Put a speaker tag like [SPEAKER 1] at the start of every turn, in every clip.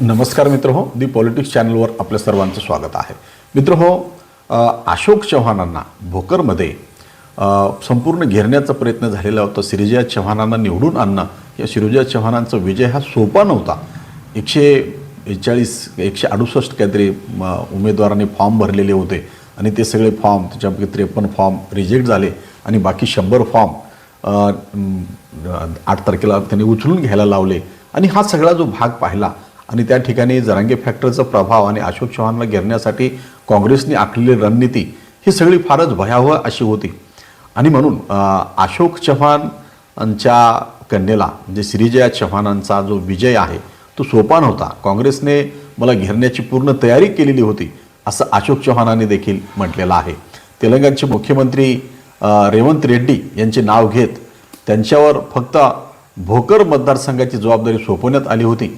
[SPEAKER 1] नमस्कार मित्र हो दी पॉलिटिक्स चॅनलवर आपल्या सर्वांचं स्वागत आहे. मित्र हो अशोक चव्हाणांना भोकरमध्ये संपूर्ण घेरण्याचा प्रयत्न झालेला होता. सिरिजा चव्हाणांना निवडून आणणं या सिरिजा चव्हाणांचा विजय हा सोपा नव्हता. एकशे एकचाळीस एकशे अडुसष्ट काहीतरी उमेदवारांनी फॉर्म भरलेले होते आणि ते सगळे फॉर्म त्याच्यापैकी त्रेपन्न फॉर्म रिजेक्ट झाले आणि बाकी शंभर फॉर्म आठ तारखेला त्यांनी उचलून घ्यायला लावले. आणि हा सगळा जो भाग पाहिला आणि त्या ठिकाणी जरांगे फॅक्टरचा प्रभाव आणि अशोक चव्हाणला घेरण्यासाठी काँग्रेसने आखलेली रणनीती ही सगळी फारच भयावह अशी होती. आणि म्हणून अशोक चव्हाणांच्या कन्येला म्हणजे श्रीजया चव्हाणांचा जो विजय आहे तो सोपा नव्हता. काँग्रेसने मला घेरण्याची पूर्ण तयारी केलेली होती असं अशोक चव्हाणांनी देखील म्हटलेलं आहे. तेलंगणचे मुख्यमंत्री रेवंत रेड्डी यांचे नाव घेत त्यांच्यावर फक्त भोकर मतदारसंघाची जबाबदारी सोपवण्यात आली होती.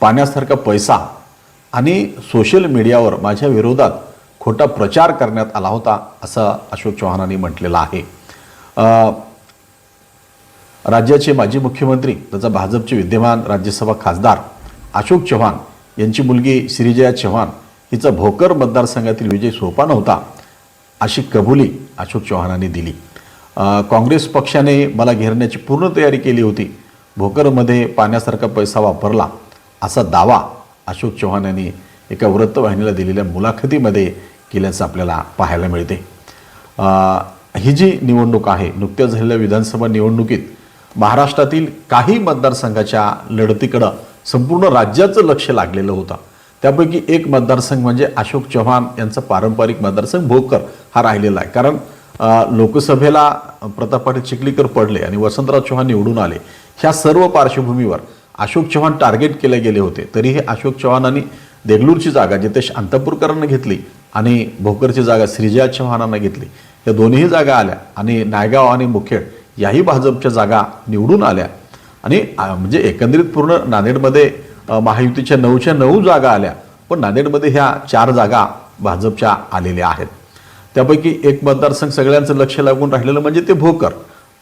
[SPEAKER 1] पाण्यासारखा पैसा आणि सोशल मीडियावर माझ्या विरोधात खोटा प्रचार करण्यात आला होता असं अशोक चव्हाणांनी म्हटलेलं आहे. राज्याचे माजी मुख्यमंत्री तथा भाजपचे विद्यमान राज्यसभा खासदार अशोक चव्हाण यांची मुलगी श्रीजया चव्हाण हिचा भोकर मतदारसंघातील विजय सोपा नव्हता अशी कबुली अशोक चव्हाणांनी दिली. काँग्रेस पक्षाने मला घेरण्याची पूर्ण तयारी केली होती. भोकरमध्ये पाण्यासारखा पैसा वापरला. असा दावा अशोक चव्हाण यांनी एका वृत्तवाहिनीला दिलेल्या मुलाखतीमध्ये केल्याचं आपल्याला पाहायला मिळते. ही जी निवडणूक आहे नुकत्याच झालेल्या विधानसभा निवडणुकीत महाराष्ट्रातील काही मतदारसंघाच्या लढतीकडं संपूर्ण राज्याचं लक्ष लागलेलं होतं. त्यापैकी एक मतदारसंघ म्हणजे अशोक चव्हाण यांचा पारंपरिक मतदारसंघ भोकर हा राहिलेला आहे. कारण लोकसभेला प्रताप पाटील चिखलीकर पडले आणि वसंतराव चव्हाण निवडून आले. ह्या सर्व पार्श्वभूमीवर अशोक चव्हाण टार्गेट केले गेले होते. तरीही अशोक चव्हाणांनी देगलूरची जागा जितेश अंतपूरकरांना घेतली आणि भोकरची जागा श्रीजया चव्हाणांना घेतली. या दोन्ही जागा आल्या आणि नायगाव आणि मुखेड याही भाजपच्या जागा निवडून आल्या. आणि म्हणजे एकंदरीत पूर्ण नांदेडमध्ये महायुतीच्या नऊच्या नऊ जागा आल्या. पण नांदेडमध्ये ह्या चार जागा भाजपच्या आलेल्या आहेत. त्यापैकी एक मतदारसंघ सगळ्यांचं लक्ष लागून राहिलेलं म्हणजे ते भोकर.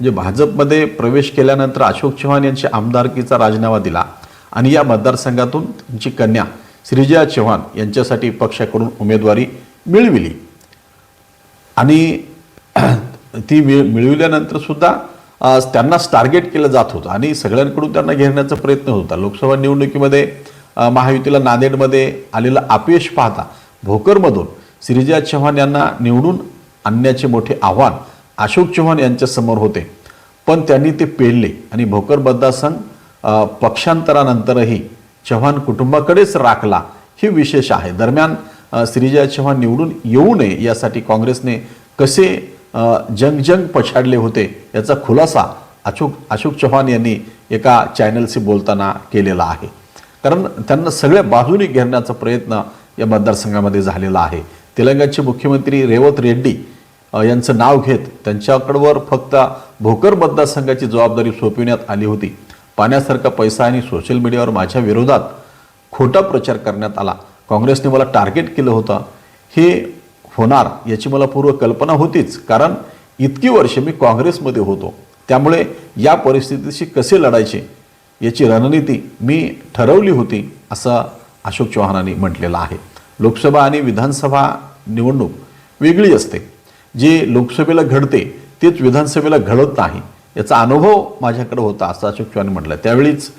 [SPEAKER 1] म्हणजे भाजपमध्ये प्रवेश केल्यानंतर अशोक चव्हाण यांची आमदारकीचा राजीनामा दिला. आणि या मतदारसंघातून त्यांची कन्या श्रीजया चव्हाण यांच्यासाठी पक्षाकडून उमेदवारी मिळविली. आणि ती मिळ मिळविल्यानंतर सुद्धा त्यांनाच टार्गेट केलं जात होतं. आणि सगळ्यांकडून त्यांना घेण्याचा प्रयत्न होता. लोकसभा निवडणुकीमध्ये महायुतीला नांदेडमध्ये आलेलं अपयश पाहता भोकरमधून श्रीजया चव्हाण यांना निवडून आणण्याचे मोठे आव्हान अशोक चव्हाण यांच्यासमोर होते. पण त्यांनी ते पेलले आणि भोकर मतदारसंघ पक्षांतरानंतरही चव्हाण कुटुंबाकडेच राखला हे विशेष आहे. दरम्यान श्रीजया चव्हाण निवडून येऊ नये यासाठी काँग्रेसने कसे जंगजंग पछाडले होते याचा खुलासा अशोक अशोक चव्हाण यांनी एका चॅनलशी बोलताना केलेला आहे. कारण त्यांना सगळ्या बाजूने घेरण्याचा प्रयत्न या मतदारसंघामध्ये झालेला आहे. तेलंगणचे मुख्यमंत्री रेवत रेड्डी यांचं नाव घेत त्यांच्याकडवर फक्त भोकर मतदारसंघाची जबाबदारी सोपविण्यात आली होती. पाण्यासारखा पैसा आणि सोशल मीडियावर माझ्या विरोधात खोटा प्रचार करण्यात आला. काँग्रेसने मला टार्गेट केलं होतं. हे होणार याची मला पूर्व कल्पना होतीच कारण इतकी वर्षे मी काँग्रेसमध्ये होतो. त्यामुळे या परिस्थितीशी कसे लढायचे याची रणनीती मी ठरवली होती असं अशोक चव्हाणांनी म्हटलेलं आहे. लोकसभा आणि विधानसभा निवडणूक वेगळी असते. जे लोकसभेला घडते तेच विधानसभेला घडत नाही. याचा अनुभव माझ्याकडे होता असं अशोक चव्हाण म्हटलं त्यावेळीच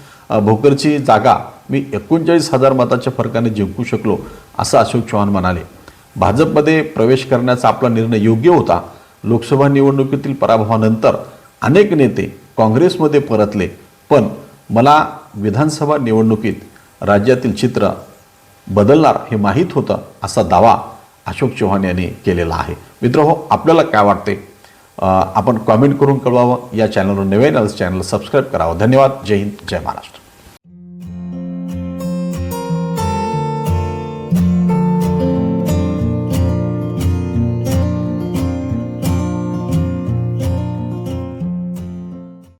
[SPEAKER 1] भोकरची जागा मी एकोणचाळीस हजार मताच्या फरकाने जिंकू शकलो असं अशोक चव्हाण म्हणाले. भाजपमध्ये प्रवेश करण्याचा आपला निर्णय योग्य होता. लोकसभा निवडणुकीतील पराभवानंतर अनेक नेते काँग्रेसमध्ये परतले पण मला विधानसभा निवडणुकीत राज्यातील चित्र बदलणार हे माहीत होतं असा दावा अशोक चव्हाण यांनी केलेला आहे. मित्र हो आपल्याला काय वाटते? आपण कॉमेंट करून कळवावं. या चॅनलवर नवीन चॅनल सबस्क्राईब करावं. धन्यवाद. जय हिंद. जय महाराष्ट्र.